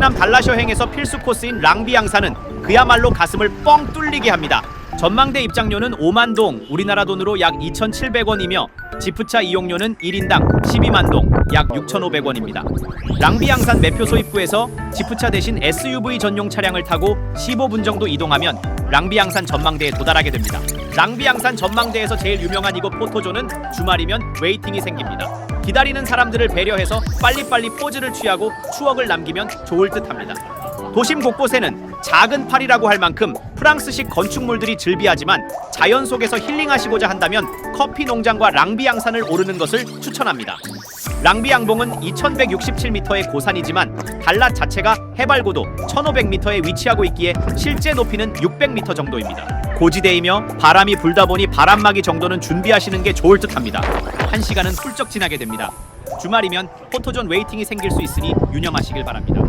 베트남 달랏 여행에서 필수 코스인 랑비 양산은 그야말로 가슴을 뻥 뚫리게 합니다. 전망대 입장료는 5만 동, 우리나라 돈으로 약 2,700원이며 지프차 이용료는 1인당 12만 동, 약 6,500원입니다. 랑비 양산 매표 소 입구에서 지프차 대신 SUV 전용 차량을 타고 15분 정도 이동하면 랑비 양산 전망대에 도달하게 됩니다. 랑비 양산 전망대에서 제일 유명한 이곳 포토존은 주말이면 웨이팅이 생깁니다. 기다리는 사람들을 배려해서 빨리빨리 포즈를 취하고 추억을 남기면 좋을 듯 합니다. 도심 곳곳에는 작은 파리라고 할 만큼 프랑스식 건축물들이 즐비하지만 자연 속에서 힐링하시고자 한다면 커피 농장과 랑비 양산을 오르는 것을 추천합니다. 랑비 양봉은 2167m의 고산이지만 달랏 자체가 해발 고도 1500m에 위치하고 있기에 실제 높이는 600m 정도입니다. 고지대이며 바람이 불다 보니 바람막이 정도는 준비하시는 게 좋을 듯합니다. 한 시간은 훌쩍 지나게 됩니다. 주말이면 포토존 웨이팅이 생길 수 있으니 유념하시길 바랍니다.